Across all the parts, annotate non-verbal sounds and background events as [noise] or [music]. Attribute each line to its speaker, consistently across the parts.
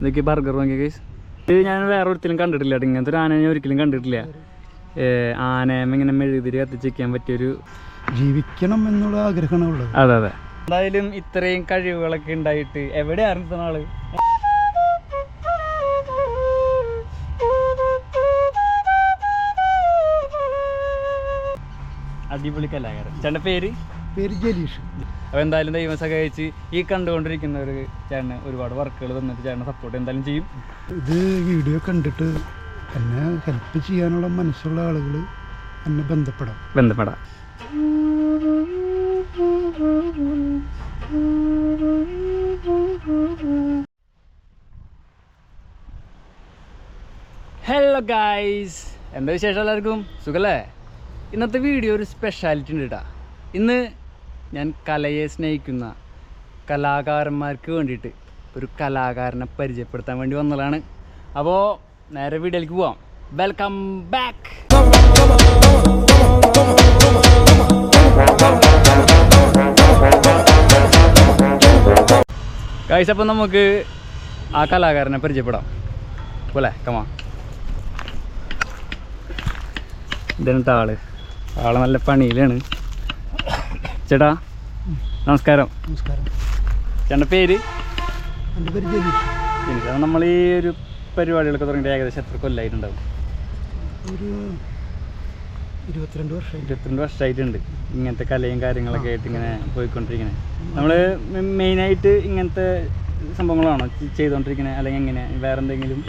Speaker 1: ഇതൊക്കെ ബർഗർ വാങ്ങിയ കേസ് ഇത് ഞാൻ വേറെ ഒരിക്കലും കണ്ടിട്ടില്ല. ഇങ്ങനത്തെ ഒരു ആന ഞാൻ ഒരിക്കലും കണ്ടിട്ടില്ല. ആനയം ഇങ്ങനെ മെഴുകുതിരി കത്തിച്ച് വെക്കാൻ പറ്റിയൊരു
Speaker 2: ജീവിക്കണം എന്നുള്ള ആഗ്രഹമാണ് ഉള്ളത്.
Speaker 1: അതെ അതെ. എന്തായാലും ഇത്രയും കഴിവുകളൊക്കെ ഉണ്ടായിട്ട് എവിടെയായിരുന്നു ഇത്ര നാൾ? അടിപൊളി കലാകാരൻ. ചേട്ടന്റെ പേര്?
Speaker 2: പേര് ജലീഷ്.
Speaker 1: അപ്പോൾ എന്തായാലും ദൈവം സഹായിച്ച് ഈ കണ്ടുകൊണ്ടിരിക്കുന്ന ഒരു ചേട്ടന് ഒരുപാട് വർക്കുകൾ തന്നിട്ട് ചേട്ടനെ സപ്പോർട്ട് എന്തായാലും ചെയ്യും.
Speaker 2: ഇത് വീഡിയോ കണ്ടിട്ട് എന്നെ ഹെൽപ്പ് ചെയ്യാനുള്ള മനസ്സുള്ള ആളുകൾ എന്നെ ബന്ധപ്പെടാം.
Speaker 1: ബന്ധപ്പെടാം. ഹലോ ഗായ്സ് എന്താ വിശേഷം എല്ലാവർക്കും? സുഖല്ലേ? ഇന്നത്തെ വീഡിയോ ഒരു സ്പെഷ്യാലിറ്റി ഉണ്ട് കേട്ടോ ഇന്ന് ഞാൻ കലയെ സ്നേഹിക്കുന്ന കലാകാരന്മാർക്ക് വേണ്ടിയിട്ട് ഒരു കലാകാരനെ പരിചയപ്പെടുത്താൻ വേണ്ടി വന്നതാണ്. അപ്പോൾ നേരെ വീഡിയോയിലേക്ക് പോവാം. വെൽക്കം ബാക്ക് കാഴ്ച അപ്പം നമുക്ക് ആ കലാകാരനെ പരിചയപ്പെടാം. പോലെ കമാ ഇതാണ് താൾ ആൾ നല്ല പണിയിലാണ്. ചേട്ടാ നമസ്കാരം.
Speaker 2: നമസ്കാരം.
Speaker 1: ചേട്ടന്റെ പേര്?
Speaker 2: എന്റെ പേര് ജലീഷ്
Speaker 1: എനിക്ക് നമ്മൾ ഈ ഒരു പരിപാടികളൊക്കെ തുടങ്ങിയിട്ട് ഏകദേശം എത്ര കൊല്ലമായിട്ടുണ്ടാവും
Speaker 2: ഒരു ഇരുപത്തിരണ്ട് വർഷമായി.
Speaker 1: ഇരുപത്തിരണ്ട് വർഷമായിട്ടുണ്ട്. ഇങ്ങനത്തെ കലയും കാര്യങ്ങളൊക്കെ ആയിട്ട് ഇങ്ങനെ പോയിക്കൊണ്ടിരിക്കുന്നത് നമ്മൾ മെയിനായിട്ട് ഇങ്ങനത്തെ സംഭവങ്ങളാണോ ചെയ്തുകൊണ്ടിരിക്കുന്നത് അല്ലെങ്കിൽ എങ്ങനെ? വേറെ എന്തെങ്കിലും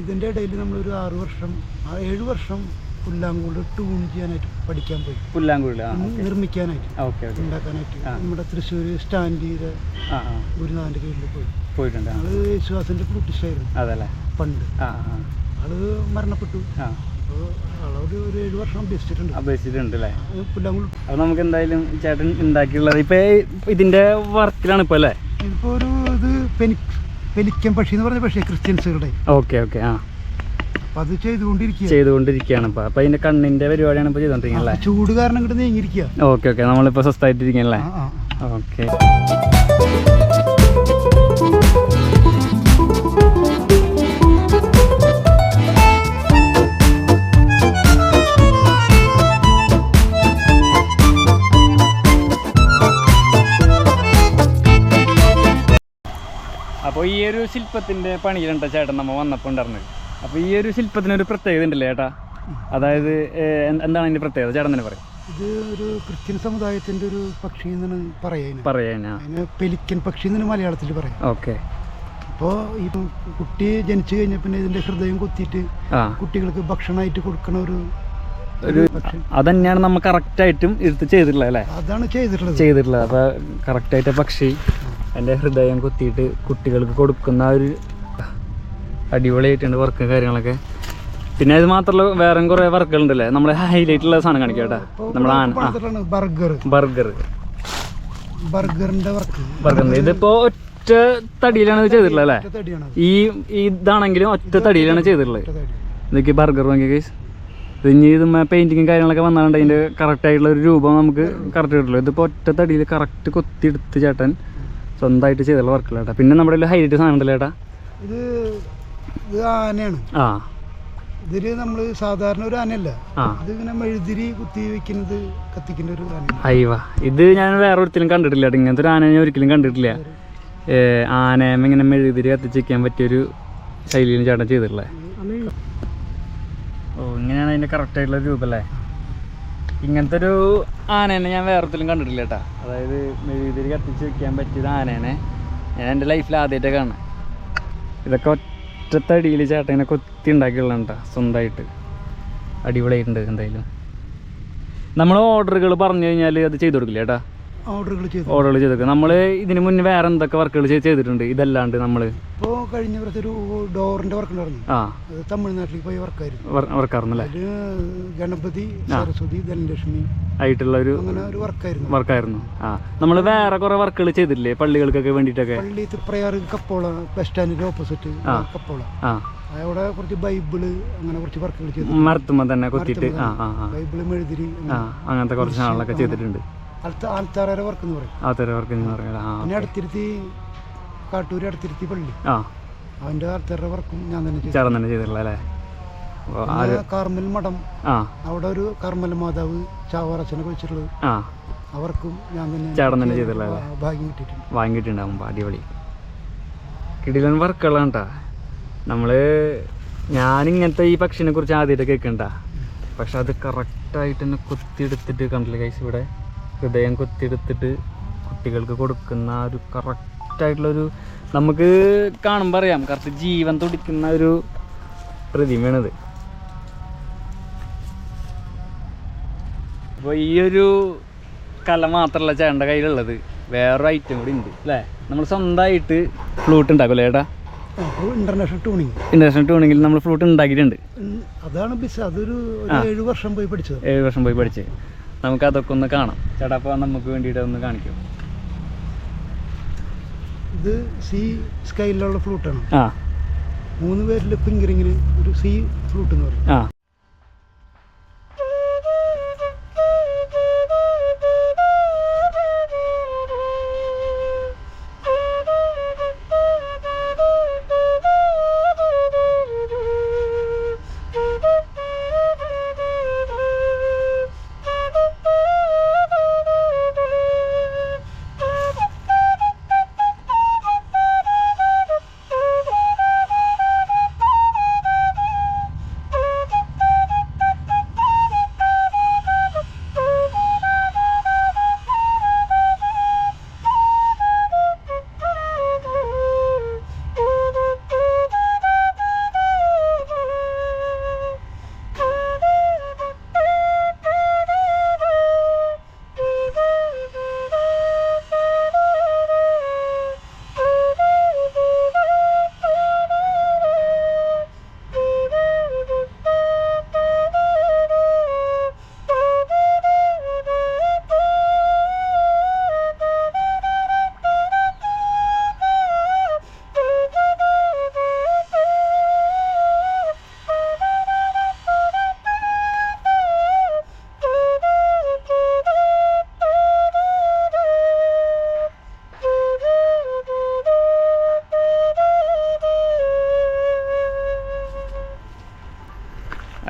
Speaker 2: ഇതിന്റെ ഇടയിൽ നമ്മളൊരു ആറ് വർഷം ഏഴ് വർഷം പുല്ലാങ്കൂട് ട്യൂൺ ചെയ്യാനായിട്ട് പഠിക്കാൻ പോയി.
Speaker 1: പുല്ലാങ്കുഴൽ
Speaker 2: നിർമ്മിക്കാനായിട്ട്
Speaker 1: ഓക്കെ
Speaker 2: ഉണ്ടാക്കാനായിട്ട്. നമ്മുടെ തൃശ്ശൂർ സ്റ്റാൻഡിയുടെ ഗുരുനാഥന്റെ കീഴിൽ പോയി.
Speaker 1: പോയിട്ടുണ്ട്.
Speaker 2: ആൾ യേശുദാസിന്റെ ഫ്ലൂട്ടിസ്റ്റായിരുന്നു
Speaker 1: അതല്ലേ?
Speaker 2: പണ്ട്. ആൾ മരണപ്പെട്ടു.
Speaker 1: അപ്പൊ നമുക്ക് എന്തായാലും ചേട്ടൻ ഉണ്ടാക്കിയുള്ളത് ഇപ്പൊ ഇതിന്റെ വർക്കിലാണ് ഇപ്പൊ അല്ലേ?
Speaker 2: ഇപ്പൊ ഒരു ഇത് പെലിക്കൻ പക്ഷി എന്ന് പറഞ്ഞ പക്ഷേ ക്രിസ്ത്യൻസുകളുടെ.
Speaker 1: ഓക്കെ ഓക്കെ ആ.
Speaker 2: അപ്പം അത് ചെയ്തുകൊണ്ടിരിക്കുക
Speaker 1: ചെയ്തുകൊണ്ടിരിക്കുകയാണ്. അപ്പൊ അപ്പൊ അതിന്റെ കണ്ണിന്റെ പരിപാടിയാണ് ഇപ്പൊ ചെയ്തോണ്ടിരിക്കുന്നത്
Speaker 2: ചൂട് കാരണം ഇങ്ങോട്ട് നീങ്ങിയിരിക്കുക
Speaker 1: ഓക്കെ ഓക്കെ. നമ്മളിപ്പോ
Speaker 2: ആ
Speaker 1: ഓക്കെ. അപ്പോൾ ഈ ഒരു ശില്പത്തിന്റെ പണിയിലുണ്ട ചേട്ടൻ നമ്മൾ വന്നപ്പോൾ ഉണ്ടായിരുന്നത്. അപ്പോൾ ഈ ഒരു ശില്പത്തിനൊരു പ്രത്യേകത ഉണ്ടല്ലേ ചേട്ടാ അതായത് എന്താണ് അതിന്റെ പ്രത്യേകത? ചേട്ടൻ തന്നെ പറയും.
Speaker 2: ഇത് ഒരു ക്രിസ്ത്യൻ സമുദായത്തിന്റെ ഒരു പക്ഷി എന്നാണ് പറയുന്നത്
Speaker 1: പറയാനാ?
Speaker 2: പെലിക്കൻ പക്ഷി എന്നാണ് മലയാളത്തിൽ പറയാം.
Speaker 1: ഓക്കെ.
Speaker 2: അപ്പോൾ ഈ കുട്ടി ജനിച്ചു കഴിഞ്ഞ പിന്നെ ഇതിന്റെ ഹൃദയം കുത്തിയിട്ട് കുട്ടികൾക്ക് ഭക്ഷണമായിട്ട് കൊടുക്കണ ഒരു
Speaker 1: ഒരു അതന്നെയാണ് നമ്മൾ കറക്റ്റായിട്ടും എടുത്ത് ചെയ്തിട്ടുള്ളത് അല്ലേ?
Speaker 2: അതാണ് ചെയ്തിട്ടുള്ളത്.
Speaker 1: ചെയ്തിട്ടുള്ളത്. അപ്പോൾ കറക്റ്റായിട്ട് പക്ഷി എന്റെ ഹൃദയം കുത്തിയിട്ട് കുട്ടികൾക്ക് കൊടുക്കുന്ന ഒരു അടിപൊളിയായിട്ടുണ്ട് വർക്കും കാര്യങ്ങളൊക്കെ. പിന്നെ ഇത് മാത്രമല്ല വേറെ കുറേ വർക്കുകൾ ഉണ്ടല്ലേ നമ്മൾ ഹൈലൈറ്റ് ഉള്ള സാധനം കാണിക്കാം കേട്ടോ.
Speaker 2: നമ്മൾ ബർഗർ
Speaker 1: ബർഗർ
Speaker 2: ബർഗറിന്റെ വർക്ക്
Speaker 1: ഇതിപ്പോ ഒറ്റ തടിയിലാണ് ഇത് ചെയ്തിട്ടുള്ളത് അല്ലേ? ഈ ഇതാണെങ്കിലും ഒറ്റ തടിയിലാണ് ചെയ്തിട്ടുള്ളത്.
Speaker 2: തടി
Speaker 1: ഇതൊക്കെ ബർഗർ വാങ്ങിയ കേസ് ഇനി ഇത് പെയിന്റിങ്ങും കാര്യങ്ങളൊക്കെ വന്നാണ്ട് അതിന്റെ കറക്റ്റ് ആയിട്ടുള്ള ഒരു രൂപം നമുക്ക് കറക്റ്റ് കിട്ടുള്ളൂ ഇതിപ്പോൾ ഒറ്റ തടിയിൽ കറക്റ്റ് കൊത്തി എടുത്ത് ചേട്ടൻ സ്വന്തമായിട്ട് ചെയ്തുള്ള വർക്കുള്ള ചേട്ടാ പിന്നെ നമ്മുടെ ഹൈലൈറ്റ് സാധനം ഉണ്ടല്ലോ ചേട്ടാ?
Speaker 2: ഇത് ഇത് ആനയാണ്.
Speaker 1: ആ.
Speaker 2: ഇതിൽ നമ്മൾ സാധാരണ ഒരു ആനയല്ല. ഇത് ഇങ്ങനെ മെഴുതിരി കുത്തി വെക്കുന്നത് കത്തിക്കുന്ന ഒരു ആന
Speaker 1: അയ്യവ. ഇത് ഞാൻ വേറെ ഒരിക്കലും കണ്ടിട്ടില്ല ഇങ്ങനത്തെ ഒരു ആന ഞാൻ ഒരിക്കലും കണ്ടിട്ടില്ല. ഏ, ആനയം ഇങ്ങനെ മെഴുതിരി കത്തിച്ച് വെക്കാൻ പറ്റിയൊരു ശൈലിയിൽ ചേട്ടൻ ചെയ്തിട്ടുള്ളത് ഓ ഇങ്ങനെയാണ് അതിന്റെ കറക്റ്റ് ആയിട്ടുള്ള രൂപം അല്ലേ? ഇങ്ങനത്തെ ഒരു ആനേനെ ഞാൻ വേറെ ഒരിക്കലും കണ്ടിട്ടില്ല കേട്ടാ. അതായത് മെഴുതിരി കത്തിച്ച് വെക്കാൻ പറ്റിയത് ആനേനെ. ഞാൻ എന്റെ ലൈഫിൽ ആദ്യമായിട്ട് കാണുന്നത് ഇതൊക്കെ ഒറ്റത്തടിയിൽ ചേട്ടനെ കൊത്തി ഉണ്ടാക്കിയുള്ളതാണ് കേട്ടോ സ്വന്തമായിട്ട്. അടിപൊളിയായിട്ടുണ്ട് എന്തായാലും. നമ്മൾ ഓർഡറുകൾ പറഞ്ഞു കഴിഞ്ഞാൽ അത് ചെയ്തു കൊടുക്കില്ല ചേട്ടാ?
Speaker 2: ഓർഡറുകൾ ചെയ്തു.
Speaker 1: ഓർഡറുകൾ ചെയ്ത് നമ്മൾ ഇതിന് മുന്നേ വേറെ എന്തൊക്കെ വർക്കുകൾ ചെയ്തിട്ടുണ്ട്? ഇതല്ലാണ്ട് നമ്മൾ
Speaker 2: ഇപ്പോൾ കഴിഞ്ഞ ഒരു ഡോറിന്റെ വർക്ക് ഉണ്ടായിരുന്നു.
Speaker 1: ആ.
Speaker 2: അത് തമിഴ്നാട്ടിലേക്ക് പോയി വർക്കായിരുന്നു അല്ലേ? ഗണപതി സരസ്വതി ധനലക്ഷ്മി
Speaker 1: ആയിട്ടുള്ള ഒരു
Speaker 2: അങ്ങനെ ഒരു വർക്കായിരുന്നു
Speaker 1: വർക്കായിരുന്നു ആ. നമ്മൾ വേറെ കുറെ വർക്കുകൾ ചെയ്തില്ലേ പള്ളികൾക്കൊക്കെ വേണ്ടിട്ടൊക്കെ
Speaker 2: പള്ളി തൃപ്രയാർ കപ്പോള ബസ് സ്റ്റാൻഡിന്റെ ഓപ്പോസിറ്റ് കപ്പോള.
Speaker 1: ആ.
Speaker 2: അവിടെ കുറച്ച് ബൈബിൾ അങ്ങനെ കുറച്ച് വർക്കുകൾ ചെയ്തു
Speaker 1: മരത്തുമ്പോൾ തന്നെ കൊത്തിയിട്ട്.
Speaker 2: ബൈബിൾ മെഴുതിരി
Speaker 1: അങ്ങനത്തെ കുറച്ച് നാളൊക്കെ ചെയ്തിട്ടുണ്ട്.
Speaker 2: വർക്ക് എന്ന് പറയും.
Speaker 1: വർക്ക് എന്ന്
Speaker 2: പിന്നെ അടുത്തിരുത്തി കാട്ടൂര് അടുത്തിരുത്തി പള്ളി.
Speaker 1: ആ.
Speaker 2: അവന്റെ വർക്കും ഞാൻ തന്നെ ചെയ്തു.
Speaker 1: ചേർന്ന് തന്നെ ചെയ്തിട്ടുള്ള അല്ലേ?
Speaker 2: കാർമൽ മഠം. അവിടെ ഒരു കർമ്മല മാതാവ് ചാവാറച്ചനൊക്കെ വെച്ചിട്ടുള്ളത് അവർക്കും ഞാൻ തന്നെ
Speaker 1: ചേട്ടൻ തന്നെ
Speaker 2: ചെയ്തിട്ടുള്ള ഭാഗ്യം
Speaker 1: അടിപൊളി. കിടിലൻ വർക്കുകളാണ് കേട്ടോ നമ്മൾ ഞാനിങ്ങനത്തെ ഈ പക്ഷിനെ കുറിച്ച് ആദ്യമായിട്ട് കേൾക്കണ്ട. പക്ഷെ അത് കറക്റ്റായിട്ട് തന്നെ കുത്തിയെടുത്തിട്ട് കണ്ടില്ല കൈസ് ഇവിടെ? ഹൃദയം കൊത്തിയെടുത്തിട്ട് കുട്ടികൾക്ക് കൊടുക്കുന്ന ഒരു കറക്റ്റായിട്ടുള്ളൊരു നമുക്ക് കാണുമ്പോൾ അറിയാം. കറക്റ്റ് ജീവൻ തുടിക്കുന്ന ഒരു പ്രതിമയാണിത്. അപ്പോൾ ഈ ഒരു കല മാത്രമല്ല ചേട്ടന്റെ കയ്യിലുള്ളത്. വേറൊരു ഐറ്റം കൂടി ഉണ്ട് അല്ലേ? നമ്മൾ സ്വന്തമായിട്ട് ഫ്ലൂട്ട് ഉണ്ടാക്കും
Speaker 2: ഏട്ടാ ഇന്റർനാഷണൽ ടൂണിങ്
Speaker 1: ഇന്റർനാഷണൽ ടൂണിങ്ങിൽ നമ്മൾ ഫ്ലൂട്ട് ഉണ്ടാക്കിയിട്ടുണ്ട്.
Speaker 2: അതാണ് ബിസ് അതൊരു ഏഴ് വർഷം പോയി പഠിച്ചത്.
Speaker 1: ഏഴ് വർഷം പോയി പഠിച്ച്. നമുക്ക് അതൊക്കെ ഒന്ന് കാണാം. ചേട്ടാ അപ്പോൾ നമുക്ക് വേണ്ടിയിട്ട് ഒന്ന് കാണിക്കും.
Speaker 2: ഇത് സി സ്കൈലിലുള്ള ഫ്ലൂട്ടാണ്
Speaker 1: ആ.
Speaker 2: മൂന്ന് പേരിൽ ഫിംഗറിങ്ങിന് ഒരു സി ഫ്ലൂട്ട് എന്ന് പറയും.
Speaker 1: ആ.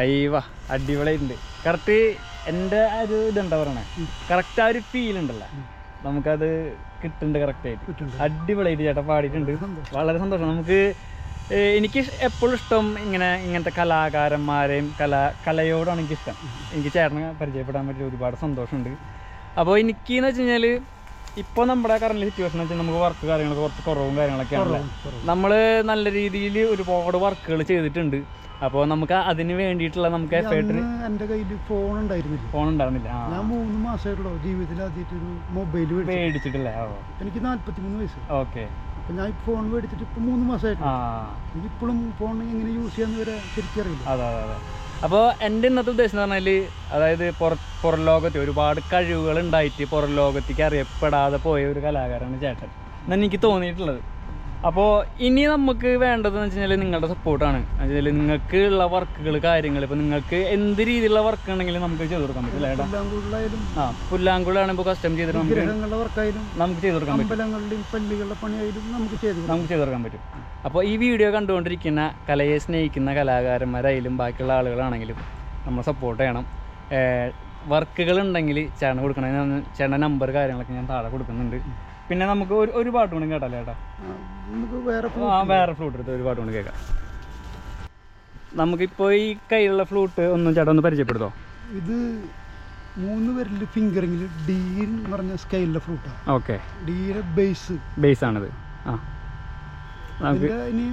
Speaker 1: അയ്യവാ അടിപൊളിയുണ്ട് കറക്റ്റ് എന്റെ ആ ഒരു ഇതുണ്ടാ പറയണേ? കറക്റ്റ് ആ ഒരു ഫീൽ ഉണ്ടല്ലോ. നമുക്കത് കിട്ടുന്നുണ്ട് കറക്റ്റായിട്ട്
Speaker 2: ആയിട്ട്.
Speaker 1: അടിപൊളിയായിട്ട് ചേട്ടാ പാടിയിട്ടുണ്ട്. വളരെ സന്തോഷം. നമുക്ക് എനിക്ക് എപ്പോഴും ഇഷ്ടം ഇങ്ങനെ ഇങ്ങനത്തെ കലാകാരന്മാരെയും കല കലയോടാണ് എനിക്കിഷ്ടം. എനിക്ക് ചേട്ടനെ പരിചയപ്പെടാൻ പറ്റിയ ഒരുപാട് സന്തോഷമുണ്ട്. അപ്പോൾ എനിക്ക് എന്ന് വെച്ച് കഴിഞ്ഞാൽ ഇപ്പോൾ നമ്മുടെ കറണ്ട് സിറ്റുവേഷൻ വെച്ചാൽ നമുക്ക് വർക്ക് കാര്യങ്ങളൊക്കെ കുറച്ച് കുറവും കാര്യങ്ങളൊക്കെ
Speaker 2: കുറവും.
Speaker 1: നമ്മൾ നല്ല രീതിയിൽ ഒരുപാട് വർക്കുകൾ ചെയ്തിട്ടുണ്ട്. അപ്പോൾ നമുക്ക് അതിന് വേണ്ടിയിട്ടുള്ള നമുക്ക് എഫേർട്ടിന്
Speaker 2: എന്റെ കയ്യിൽ ഫോൺ ഉണ്ടായിരുന്നില്ല.
Speaker 1: ഫോൺ ഉണ്ടായിരുന്നില്ല.
Speaker 2: ഞാൻ മൂന്ന് മാസമായിട്ടുള്ളൂ ജീവിതത്തിൽ ആദ്യമായിട്ട് ഒരു മൊബൈൽ
Speaker 1: മേടിച്ചിട്ടില്ല?
Speaker 2: എനിക്ക് നാല്പത്തി മൂന്ന് വയസ്സ്.
Speaker 1: ഓക്കെ.
Speaker 2: അപ്പം ഞാൻ ഫോൺ മേടിച്ചിട്ട് ഇപ്പം മൂന്ന്
Speaker 1: ആ
Speaker 2: മാസമായിട്ടുള്ളൂ. എനിക്ക് ഇപ്പോഴും ഫോൺ എങ്ങനെ യൂസ് ചെയ്യാന്ന് വരെ ശരിക്കും അറിയില്ല
Speaker 1: അതെ അതെ അതെ. അപ്പോൾ എന്റെ ഇന്നത്തെ ഉദ്ദേശം എന്ന് പറഞ്ഞാൽ അതായത് പുറ പുറം ലോകത്ത് ഒരുപാട് കഴിവുകൾ ഉണ്ടായിട്ട് പുറം ലോകത്തേക്ക് അറിയപ്പെടാതെ പോയ ഒരു കലാകാരനാണ് ചേട്ടൻ. എന്നാണ് എനിക്ക് തോന്നിയിട്ടുള്ളത്. അപ്പോൾ ഇനി നമുക്ക് വേണ്ടതെന്ന് വെച്ച് കഴിഞ്ഞാൽ നിങ്ങളുടെ സപ്പോർട്ടാണ് വെച്ചാൽ നിങ്ങൾക്ക് ഉള്ള വർക്കുകൾ കാര്യങ്ങൾ ഇപ്പോൾ നിങ്ങൾക്ക് എന്ത് രീതിയിലുള്ള വർക്ക് ഉണ്ടെങ്കിലും നമുക്ക് ചെയ്ത് കൊടുക്കാൻ പറ്റില്ല
Speaker 2: കൂടുതലായാലും
Speaker 1: ആ പുല്ലാങ്കുളാണ് ഇപ്പോൾ കസ്റ്റം ചെയ്തിട്ട് നമുക്ക് നമുക്ക് ചെയ്ത് കൊടുക്കാൻ പറ്റും.
Speaker 2: അമ്പലങ്ങളുടെയും പള്ളികളുടെ പണിയായാലും നമുക്ക് ചെയ്തു.
Speaker 1: നമുക്ക് ചെയ്ത് കൊടുക്കാൻ പറ്റും. അപ്പോൾ ഈ വീഡിയോ കണ്ടുകൊണ്ടിരിക്കുന്ന കലയെ സ്നേഹിക്കുന്ന കലാകാരന്മാരായാലും ബാക്കിയുള്ള ആളുകളാണെങ്കിലും നമ്മൾ സപ്പോർട്ട് ചെയ്യണം. വർക്കുകൾ ഉണ്ടെങ്കിൽ ചേട്ടൻ കൊടുക്കണം. ചേട്ടന്റെ നമ്പർ കാര്യങ്ങളൊക്കെ ഞാൻ താഴെ കൊടുക്കുന്നുണ്ട്. പിന്നെ നമുക്ക് ഒരു ഒരു പാട്ട് കൂടി കേട്ടാ ചേട്ടാ?
Speaker 2: നമുക്ക് വേറെ
Speaker 1: ആ വേറെ ഫ്ലൂട്ട് എടുത്ത് ഒരു പാട്ട് കൂടി കേൾക്കാം. നമുക്കിപ്പോൾ ഈ കയ്യിലുള്ള ഫ്ലൂട്ട് ഒന്ന് ചേട്ടാ ഒന്ന് പരിചയപ്പെടുത്തോ?
Speaker 2: ഇത് മൂന്ന് പേരിൽ ഫിംഗറിംഗിൽ ഡി എന്ന് പറഞ്ഞ സ്കെയിലിലെ ഫ്രൂട്ടാണ്
Speaker 1: ഓക്കെ.
Speaker 2: ഡിയുടെ ബേസ്
Speaker 1: ബേസ് ആണിത്. ആ. നമുക്ക്
Speaker 2: ഇനി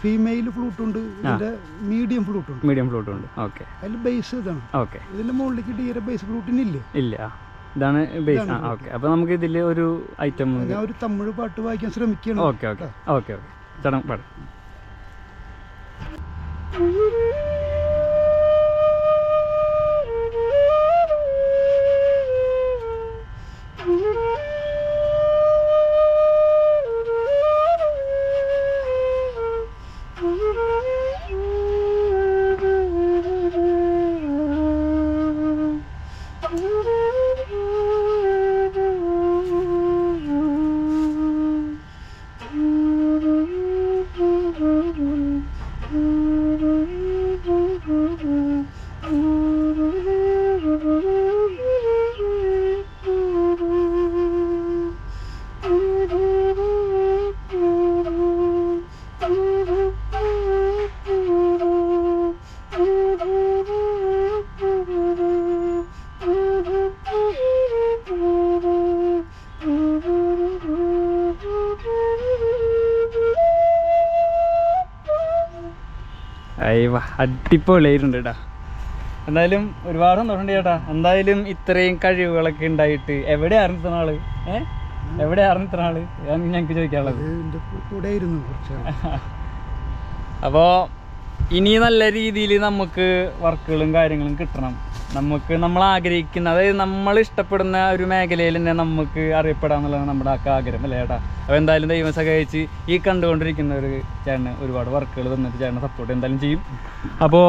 Speaker 2: ഫീമെയിൽ ഫ്ലൂട്ട് ഉണ്ട്. ഇതിന്റെ മീഡിയം ഫ്ലൂട്ട് ഉണ്ട്.
Speaker 1: മീഡിയം ഫ്ലൂട്ട് ഉണ്ട്. ഓക്കെ.
Speaker 2: അതിൽ ബേസ് ഇതാണ്.
Speaker 1: ഓക്കെ.
Speaker 2: ഇതിന്റെ മുകളിലേക്ക് ഡിയുടെ ബേസ് ഫ്ലൂട്ടിനില്ല
Speaker 1: ഇല്ല. ഇതാണ് ബേസ് ആ ഓക്കെ അപ്പോൾ നമുക്ക് ഇതിൽ ഒരു ഐറ്റം
Speaker 2: ഞാൻ ഒരു തമിഴ് പാട്ട് വായിക്കാൻ ശ്രമിക്കണം
Speaker 1: ഓക്കെ ഓക്കെ ഓക്കെ ഓക്കെ ചേട്ടൻ പാട്. അയ്യ അടിപൊളിയായിട്ടുണ്ട് കേട്ടാ എന്തായാലും ഒരുപാട് സന്തോഷമുണ്ട് ചേട്ടാ. എന്തായാലും ഇത്രയും കഴിവുകളൊക്കെ ഉണ്ടായിട്ട് എവിടെയായിരുന്നു ഇത്ര ആൾ ഏഹ് എവിടെയായിരുന്നു ഇത്ര ആൾ ഞാൻ ഞങ്ങൾക്ക് ചോദിക്കാനുള്ളത്.
Speaker 2: കൂടെ [laughs]
Speaker 1: അപ്പോൾ ഇനി നല്ല രീതിയിൽ നമുക്ക് വർക്കുകളും കാര്യങ്ങളും കിട്ടണം. നമുക്ക് നമ്മൾ ആഗ്രഹിക്കുന്ന അതായത് നമ്മൾ ഇഷ്ടപ്പെടുന്ന ഒരു മേഖലയിൽ തന്നെ നമുക്ക് അറിയപ്പെടാന്നുള്ളതാണ് നമ്മുടെ ഒക്കെ ആഗ്രഹം അല്ലേ ചേട്ടാ അപ്പോൾ എന്തായാലും ദൈവം സഹായിച്ച് ഈ കണ്ടുകൊണ്ടിരിക്കുന്ന ഒരു ചേട്ടന് ഒരുപാട് വർക്കുകൾ തന്നിട്ട് ചേട്ടനെ സപ്പോർട്ട് എന്തായാലും ചെയ്യും. അപ്പോൾ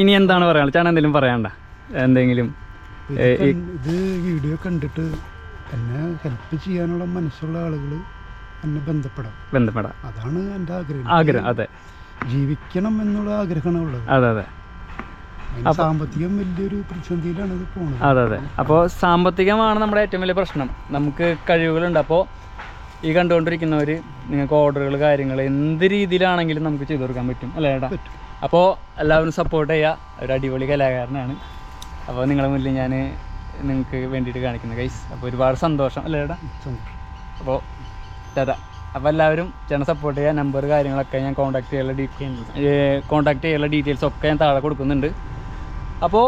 Speaker 1: ഇനി എന്താണ് പറയാനുള്ളത്? ചേട്ടൻ എന്തെങ്കിലും പറയണ്ട എന്തെങ്കിലും?
Speaker 2: ഇത് വീഡിയോ കണ്ടിട്ട് എന്നെ ഹെൽപ്പ് ചെയ്യാനുള്ള മനസ്സുള്ള ആളുകൾ എന്നെ ബന്ധപ്പെടാം.
Speaker 1: ബന്ധപ്പെടാം.
Speaker 2: അതാണ് എന്റെ ആഗ്രഹം.
Speaker 1: ആഗ്രഹം അതെ.
Speaker 2: ജീവിക്കണം എന്നുള്ള ആഗ്രഹമാണ് ഉള്ളത്.
Speaker 1: അതെ അതെ.
Speaker 2: സാമ്പത്തികം വലിയൊരു പ്രതിസന്ധിയിലാണ് ഇത് പോണത്.
Speaker 1: അതെ അതെ. അപ്പോൾ സാമ്പത്തികമാണ് നമ്മുടെ ഏറ്റവും വലിയ പ്രശ്നം. നമുക്ക് കഴിവുകളുണ്ട്. അപ്പോൾ ഈ കണ്ടുകൊണ്ടിരിക്കുന്നവർ നിങ്ങൾക്ക് ഓർഡറുകൾ കാര്യങ്ങൾ എന്ത് രീതിയിലാണെങ്കിലും നമുക്ക് ചെയ്തു കൊടുക്കാൻ പറ്റും. അല്ലേ
Speaker 2: ഏട്ടാ?
Speaker 1: അപ്പോൾ എല്ലാവരും സപ്പോർട്ട് ചെയ്യുക ഒരു അടിപൊളി കലാകാരനാണ്. അപ്പോൾ നിങ്ങളുടെ മുന്നിൽ ഞാൻ നിങ്ങൾക്ക് വേണ്ടിയിട്ട് കാണിക്കുന്നു ഗൈസ് അപ്പോൾ ഒരുപാട് സന്തോഷം. അല്ലേ
Speaker 2: ഏട്ടാ?
Speaker 1: അപ്പോൾ ചേട്ടാ അപ്പോൾ എല്ലാവരും ചേട്ടൻ സപ്പോർട്ട് ചെയ്യുക നമ്പർ കാര്യങ്ങളൊക്കെ ഞാൻ കോൺടാക്ട് ചെയ്യാനുള്ള ഡീറ്റെയിൽസ് കോൺടാക്ട് ചെയ്യാനുള്ള ഡീറ്റെയിൽസ് ഒക്കെ ഞാൻ താഴെ കൊടുക്കുന്നുണ്ട്. അപ്പോൾ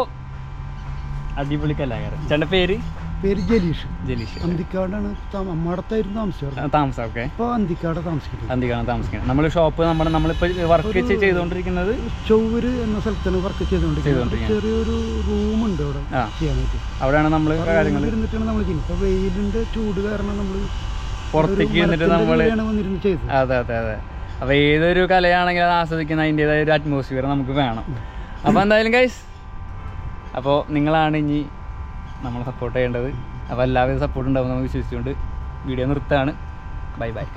Speaker 1: അടിപൊളി കലാകാരൻ. ചേട്ടന്റെ പേര്?
Speaker 2: പേര് ജലീഷ്.
Speaker 1: ജലീഷ്.
Speaker 2: അന്തിക്കാടാണ് അമ്മടത്തായിരുന്നു താമസിച്ചത്
Speaker 1: ആ, താമസം ഓക്കെ.
Speaker 2: ഇപ്പോൾ അന്തിക്കാട് താമസിക്കുന്നത്
Speaker 1: അന്തിക്കാട് താമസിക്കുന്നത്. നമ്മൾ ഷോപ്പ് നമ്മുടെ നമ്മളിപ്പോൾ വർക്ക് ചെയ്തുകൊണ്ടിരിക്കുന്നത്?
Speaker 2: ചൊവ്വര് എന്ന സ്ഥലത്താണ് വർക്ക് ചെയ്തുകൊണ്ടിരിക്കുന്നത്. ചെറിയൊരു റൂമുണ്ട് അവിടെ
Speaker 1: ചെയ്യാൻ
Speaker 2: പറ്റും
Speaker 1: അവിടെയാണ് നമ്മൾ കാര്യങ്ങൾ
Speaker 2: ഇരുന്നിട്ടാണ് നമ്മൾ ചെയ്യുന്നത്. ഇപ്പോൾ വെയിലിന്റെ ചൂട് കാരണം നമ്മൾ
Speaker 1: പുറത്തേക്ക് വന്നിട്ട് നമ്മൾ അതെ അതെ അതെ. അപ്പോൾ ഏതൊരു കലയാണെങ്കിലും അത് ആസ്വദിക്കുന്ന അതിന്റെതായ ഒരു അറ്റ്മോസ്ഫിയർ നമുക്ക് വേണം. അപ്പോൾ എന്തായാലും ഗൈസ് അപ്പോൾ നിങ്ങളാണ് ഇനി നമ്മളെ സപ്പോർട്ട് ചെയ്യേണ്ടത്. അപ്പോൾ എല്ലാവരും സപ്പോർട്ട് ഉണ്ടാവും നമുക്ക് വിശ്വസിച്ചുകൊണ്ട് വീഡിയോ നിർത്താണ് ബൈ ബൈ